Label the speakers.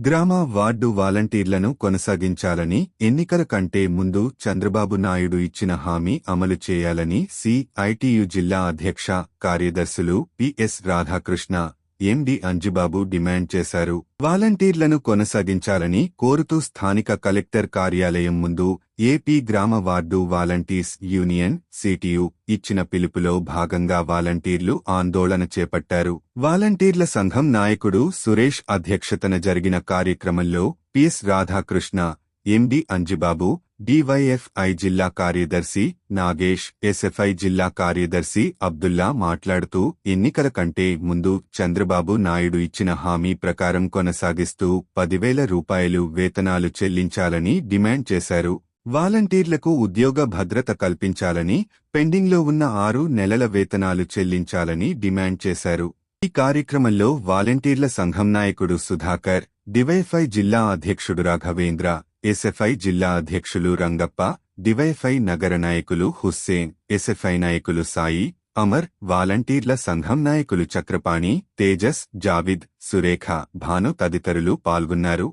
Speaker 1: గ్రామ వార్డు వాలంటీర్లను కొనసాగించాలని ఎన్నికల కంటే ముందు చంద్రబాబు నాయుడు ఇచ్చిన హామీ అమలు చేయాలని సిఐటియు జిల్లా అధ్యక్ష కార్యదర్శులు PS Radhakrishna MD Anjubabu demand చేశారు? వాలంటీర్లను కొనసాగించాలని కోరుతూ స్థానిక కలెక్టర్ కార్యాలయం ముందు ఏపీ గ్రామ వార్డు వాలంటీర్స్ యూనియన్ సిటియు ఇచ్చిన పిలుపులో భాగంగా వాలంటీర్లు ఆందోళన చేపట్టారు. వాలంటీర్ల సంఘం నాయకుడు సురేష్ అధ్యక్షతన జరిగిన కార్యక్రమంలో PS Radhakrishna MD Anjibabu DYFI జిల్లా కార్యదర్శి నాగేష్ ఎస్ఎఫ్ఐ జిల్లా కార్యదర్శి అబ్దుల్లా మాట్లాడుతూ ఎన్నికల కంటే ముందు చంద్రబాబు నాయుడు ఇచ్చిన హామీ ప్రకారం కొనసాగిస్తూ పదివేల రూపాయలు వేతనాలు చెల్లించాలని డిమాండ్ చేశారు. వాలంటీర్లకు ఉద్యోగ భద్రత కల్పించాలని పెండింగ్లో ఉన్న ఆరు నెలల వేతనాలు చెల్లించాలని డిమాండ్ చేశారు. ఈ కార్యక్రమంలో వాలంటీర్ల సంఘం నాయకుడు సుధాకర్ డివైఎఫ్ఐ జిల్లా అధ్యక్షుడు రాఘవేంద్ర ఎస్ఎఫ్ఐ జిల్లా అధ్యక్షులు రంగప్ప డివైఫై నగర నాయకులు హుస్సేన్ ఎస్ఎఫ్ఐ నాయకులు సాయి అమర్ వాలంటీర్ల సంఘం నాయకులు చక్రపాణి తేజస్ జావిద్ సురేఖ భాను తదితరులు పాల్గొన్నారు.